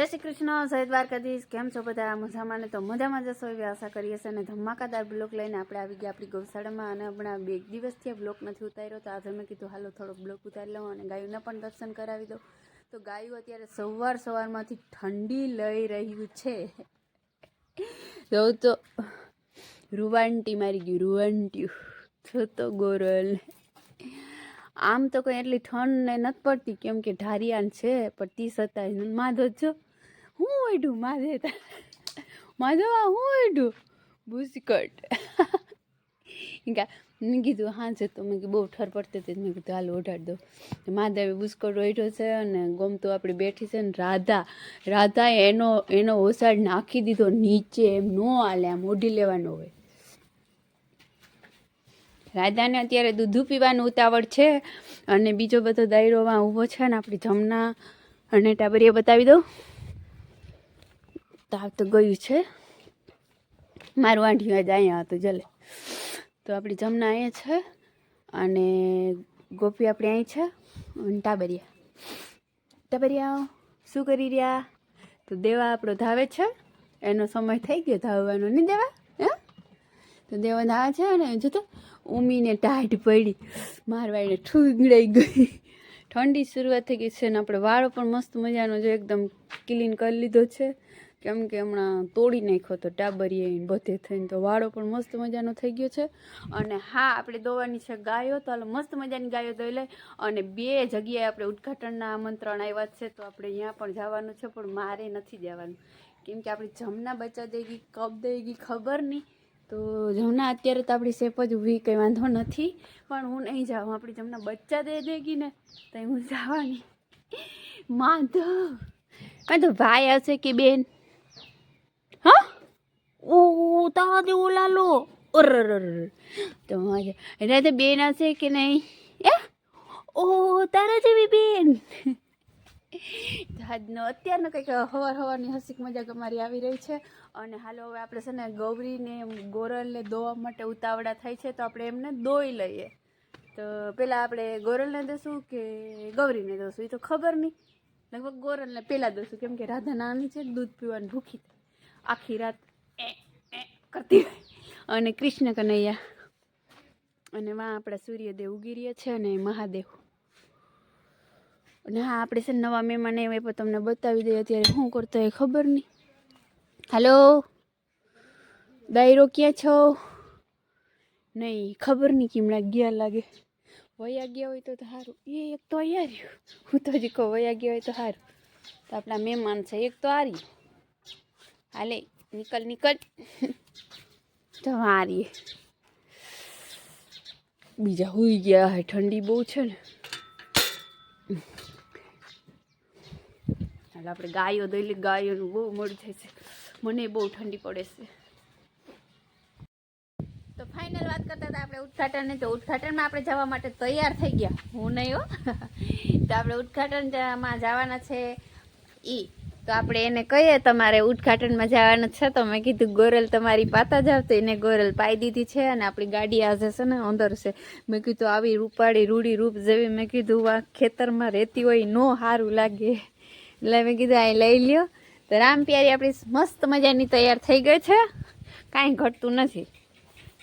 જય શ્રી કૃષ્ણ, જય દ્વારકાધીશ. કેમ છો બધા? મજામાં ને તો મજામાં જશો એવી આશા કરીએ છીએ અને ધમાકાદાર બ્લોક લઈને આપણે આવી ગયા આપણી ગૌશાળામાં અને હમણાં બે દિવસથી બ્લોક નથી ઉતાર્યો તો આજે મેં કીધું, હાલો થોડો બ્લોક ઉતારી લઉં અને ગાયોને પણ દર્શન કરાવી દઉં. તો ગાયું અત્યારે સવાર સવારમાંથી ઠંડી લઈ રહ્યું છે. જો તો રૂવાંટી મારી ગયું રૂવાંટ્યું છો તો ગોરલ. આમ તો કંઈ એટલી ઠંડ ને નથી પડતી, કેમ કે ઢારિયાન છે, પણ તી છતાંય માધો જો. હું ઓઢું માધે માધવા હું ઓઢું બુસ્કટ. મેં કીધું હા છે તો. મેં કીધું, બહુ ઠર પડતી હતી. મેં કીધું, હાલ ઓઢાડી દો માધવે બુસ્કટ ઓઢ્યો છે અને ગમતો આપણી બેઠી છે ને રાધા. રાધાએ એનો એનો ઓસાડ નાખી દીધો નીચે. એમ ન હાલે, આમ ઓઢી લેવાનો હોય. રાધાને અત્યારે દૂધું પીવાનું ઉતાવળ છે અને બીજો બધો દાયરોમાં ઊભો છે ને આપણી જમના. અને ટાબરીએ બતાવી દઉં. તાવ તો ગયું છે. મારું આંઢિયું આજ અહીંયા હતું, જલે. તો આપણી જમના અહીંયા છે અને ગોપી આપણે અહીં છે અને ટાબરિયા. ટાબરિયા, શું કરી રહ્યા? તો દેવા આપણો ધાવે છે. એનો સમય થઈ ગયો ધાવવાનો. નહીં દેવા? હે? તો દેવા ધાવે છે અને જોતો ઉમીને ટાઢ પડી. મારવાડીને ઠુંગડાઈ ગઈ. ઠંડી શરૂઆત થઈ ગઈ છે ને આપણે વાળો પણ મસ્ત મજાનો જો એકદમ ક્લીન કરી લીધો છે. કેમ કે હમણાં તોડી નાખ્યો તો ટાબરીએ બધે થઈને તો વાળો પણ મસ્ત મજાનો થઈ ગયો છે. અને હા, આપણે દોવાની છે ગાયો, તો હાલો મસ્ત મજાની ગાયો દોઈ લઈ. અને બે જગ્યાએ આપણે ઉદ્ઘાટનના આમંત્રણ આવ્યા છે, તો આપણે અહીંયા પણ જવાનું છે, પણ મારે નથી જવાનું. કેમ કે આપણી જમના બચ્ચા દઈ ગઈ, કપ દઈ ગઈ, ખબર નહીં. તો જમના અત્યારે તો આપણી સેફ જ ઊભી, કંઈ વાંધો નથી. પણ હું નહીં જાઉં, આપણી જમના બચ્ચા દે ગઈ ને તો હું જવાની. માધવ તો ભાઈ હશે કે બેન? હા? ઓ તારા જેવો લાલો. ઓર તો બેન હશે કે નહીં? એ? ઓ, તારા જેવી બેન. આજનો કંઈક હવાર હવારની હસીક મજાક અમારી આવી રહી છે. અને હાલો હવે આપણે છે ને ગૌરીને ગોરલને દોવા માટે ઉતાવળા થાય છે, તો આપણે એમને દોઈ લઈએ. તો પહેલાં આપણે ગોરલને દોશું કે ગૌરીને દોશું? એ તો ખબર નહીં. લગભગ ગોરલને પહેલાં દોશું. કેમ કે રાધા નાની છે દૂધ પીવાની ભૂખી. આખી રાત કરતી હોય. અને કૃષ્ણ કનૈયા અને વા આપણા સૂર્યદેવ ઉગી રહ્યા છે અને મહાદેવ. અને હા, આપણે છે નવા મહેમાન એવા પણ તમને બતાવી દઈએ અત્યારે શું કરતો એ ખબર નહીં. હાલો દાયરો ક્યાં છો? નહીં, ખબર નહીં કેમણા ગયા લાગે. વયા ગયા હોય તો સારું એ એક તો અહીંયા રહ્યું. હું તો જ કહું, વયા ગયા હોય તો સારું તો આપણા મહેમાન છે, એક તો આ રહ્યું. હાલે, નીકળ નીકળ. તમારી બીજા હોઈ ગયા હે, ઠંડી બહુ છે ને. હાલ આપણે ગાયો દોઈ ગાયોનું બહુ મોડું થાય છે. મને બહુ ઠંડી પડે છે. તો ફાઇનલ વાત કરતા હતા આપણે ઉદઘાટન તો ઉદઘાટનમાં આપણે જવા માટે તૈયાર થઈ ગયા. હું નહીં હો. તો આપણે ઉદઘાટનમાં જવાના છે. ઈ તો આપણે એને કહીએ, તમારે ઉદઘાટનમાં જવાનું છે. તો મેં કીધું, ગોરલ તમારી પાતા જાવ. તો એને ગોરલ પાઈ દીધી છે અને આપણી ગાડી આજે છે ને અંદર છે. મેં કીધું, આવી રૂપાળી રૂડી રૂપ જેવી. મેં કીધું આ ખેતરમાં રહેતી હોય નો સારું લાગે. એટલે મેં કીધું અહીં લઈ લ્યો. તો રામ પ્યારી આપણી મસ્ત મજાની તૈયાર થઈ ગઈ છે. કાંઈ ઘટતું નથી.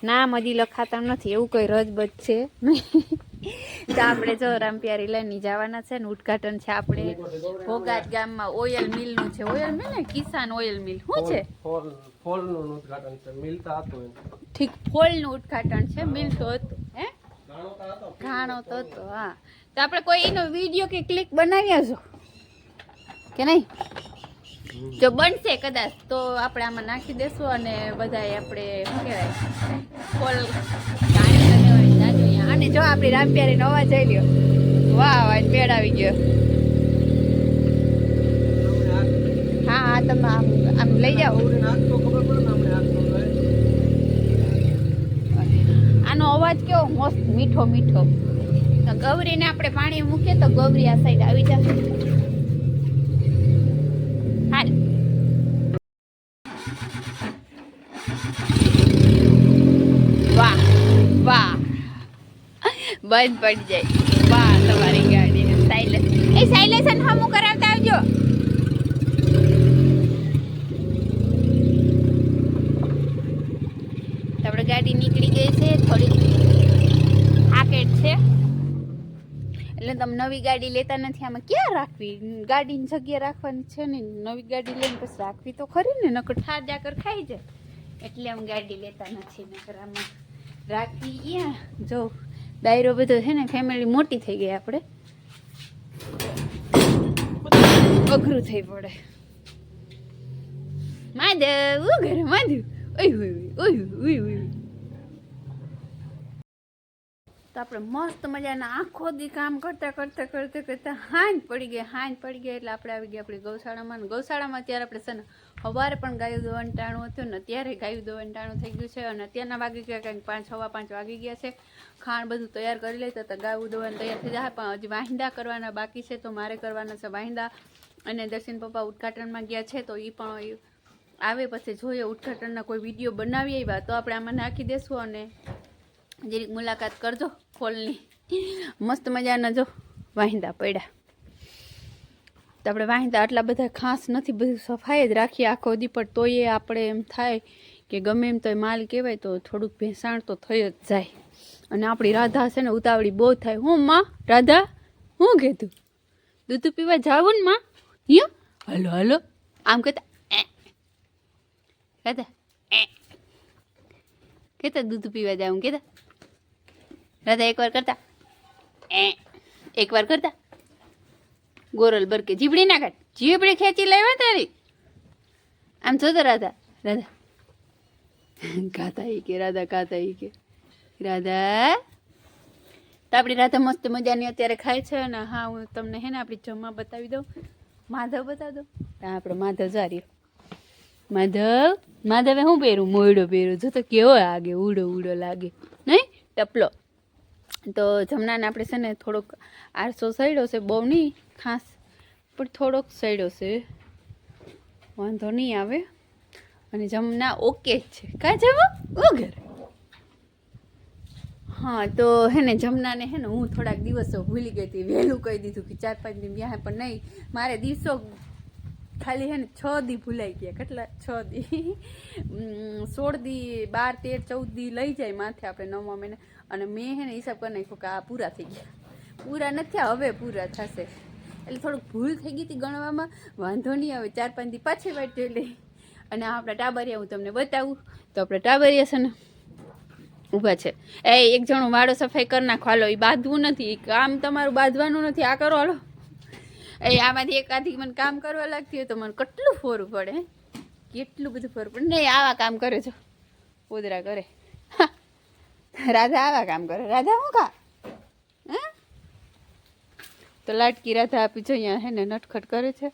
નામ હજી લખાતા નથી, એવું કોઈ રજબજ છે તો આપણે જો રામપ્યારી લઈને જવાના છે ને ઉદઘાટન છે આપણે ભોગાત ગામમાં ઓઇલ મિલનું છે. ઓઇલ મિલ ને? Kisan oil mill. શું છે? ફોલ ફોલનું ઉદ્ઘાટન છે. મિલતા હતું એમ. ઠીક ફોલનું ઉદઘાટન છે. મિલ તો હતું. હે? હતો. ઘાણો તો હતો હા. તો આપણે કોઈ એનો વીડિયો કે ક્લિક બનાવ્યા છો? કે નહીં? જો બનશે કદાચ તો આપણે આમાં નાખી દેશું અને બધાય આપણે શું કહેવાય ફોલ ગાણી લગાવવાની જાજો અહીંયા. અને જો, આપણી રામપ્યારીનો અવાજ આવી લ્યો વાહ વાહ પેડ આવી ગયો. હા હા, તમે આમ આમ લઈ જાઓ. આનો અવાજ કેવો મસ્ત, મીઠો મીઠો. તો ગૌરીને આપણે પાણી મૂકીએ તો ગૌરી આ સાઈડ આવી જશે. હાલ. બંધ પડી જાય. વાહ, તમારી ગાડી સાયલેન્સ એ સાયલેન્સ હમું કરાવતા આવજો. આપણે ગાડી નીકળી ગઈ છે થોડી આકેટ છે. એટલે તમે નવી ગાડી લેતા નથી, આમાં ક્યાં રાખવી? ગાડીની જગ્યા રાખવાની છે ને, નવી ગાડી લઈને પછી રાખવી તો ખરી ને, નકર ઠાર જાકર ખાઈ જાય. એટલે આમ ગાડી લેતા નથી, નકર આમાં રાખવી ક્યાં? જવું ડાયરો બધો છે ને ફેમિલી મોટી થઈ ગઈ આપણે. અઘરું થઈ પડે. માધવ ઘરે માધવ. ઓય ઓય ઓય ઓય ઓય. તો આપણે મસ્ત મજાના આખો દી કામ કરતા કરતા કરતા કરતા હાંજ પડી ગઈ, હાંજ પડી ગઈ એટલે આપણે આવી ગયા આપણી ગૌશાળામાં. ગૌશાળામાં ત્યારે આપણે છે ને, સવારે પણ ગાયું દોવાનું ટાણું હતું ને, અત્યારે ગાયું દોવાનું ટાણું થઈ ગયું છે. અને અત્યારના વાગી ગયા કંઈક પાંચ, સવા પાંચ વાગી ગયા છે. ખાણ બધું તૈયાર કરી લેતા તો ગાયું દોવાનું તૈયાર થઈ જાય. પણ હજી વાહિંદા કરવાના બાકી છે, તો મારે કરવાના છે વાહિંદા. અને દર્શન પપ્પા ઉદઘાટનમાં ગયા છે, તો એ પણ આવે પછી જોઈએ ઉદઘાટનના કોઈ વીડિયો બનાવી આવ્યા, તો આપણે આમાં નાખી દેશું અને જરીક મુલાકાત કરજો ફોલની. મસ્ત મજાના જો વાહિંદા પડ્યા. તો આપણે વાહિંદા આટલા બધા ખાસ નથી, બધું સફાઈ જ રાખીએ આખો દી, પણ તોય આપણે એમ થાય કે ગમે એમ તો માલ કહેવાય તો થોડુંક ભેંસાણ તો થઈ જ જાય. અને આપણી રાધા છે ને, ઉતાવળી બહુ થાય. હું માં, રાધા, હું કીધું દૂધ પીવા જાવું ને માં? યો? Hello hello. આમ કહેતા કહેતા કહેતા, દૂધ પીવા જાઉં. કહેતા રાધા એકવાર કરતા. એ એકવાર કરતા. ગોરલ બરકે જીબડી ના કાઢ. જીબડી ખેંચી લેવા તારી. આમ જોતો રાધા રાધા. ગાતા ઈ કે, રાધા ગાતા ઈ કે. રાધા. તો આપણી રાધા મસ્ત મજાની અત્યારે ખાય છે અને હા, હું તમને હે ને આપણી જમવા બતાવી દઉં. માધવ બતાવી દઉં. હા આપણે માધવ જાર્યો માધવ, માધવે શું પહેરું? મોયડો પહેરું જો તો કેવો લાગે, ઉડો ઉડો લાગે. નહીં? ટપલો. તો જમનાને આપણે છે ને થોડોક આરસો સડ્યો છે, બહુ નહીં, ખાસ, પણ થોડોક સડ્યો છે. વાંધો નહીં આવે. અને જમના ઓકે જ છે. કા જમો? વગર હા, તો હે ને જમનાને હે ને હું થોડાક દિવસો ભૂલી ગઈ હતી. વહેલું કહી દીધું કે ચાર પાંચ દિન વ્યાહે પણ નહીં. મારે દિવસો ખાલી હે ને છ દી ભૂલાઈ ગયા. કેટલા? છ દી. સોળ દી, બાર, તેર, ચૌદ દી લઈ જાય માથે આપણે નવમા મહિને. અને મેં હે ને હિસાબ કરી નાખ્યો કે આ પૂરા થઈ ગયા. પૂરા નથી હવે પૂરા થશે. એટલે થોડુંક ભૂલ થઈ ગઈ હતી ગણવામાં. વાંધો નહીં હવે ચાર, પાંચ દી પાછી વાટ જોઈ લઈ અને આપણા ટાબરિયા હું તમને બતાવું. તો આપણે ટાબરિયા છે ને ઊભા છે. એ એક જણો વાળો સફાઈ કરી નાખો. હાલો, એ બાંધવું નથી. કામ તમારું બાંધવાનું નથી. આ કરો, હાલો. એ આમાંથી એકાથી મને કામ કરવા લાગતી હોય તો મને કેટલું ફોરવું પડે? કેટલું બધું ફોરવું પડે. નહીં, આવા કામ કરે છો પોદરા કરે. રાધા, આવા કામ કરે. રાધા, હું કા? તો લાટકી રાધા આપી જો અહીંયા, હે ને, નટખટ કરે છે.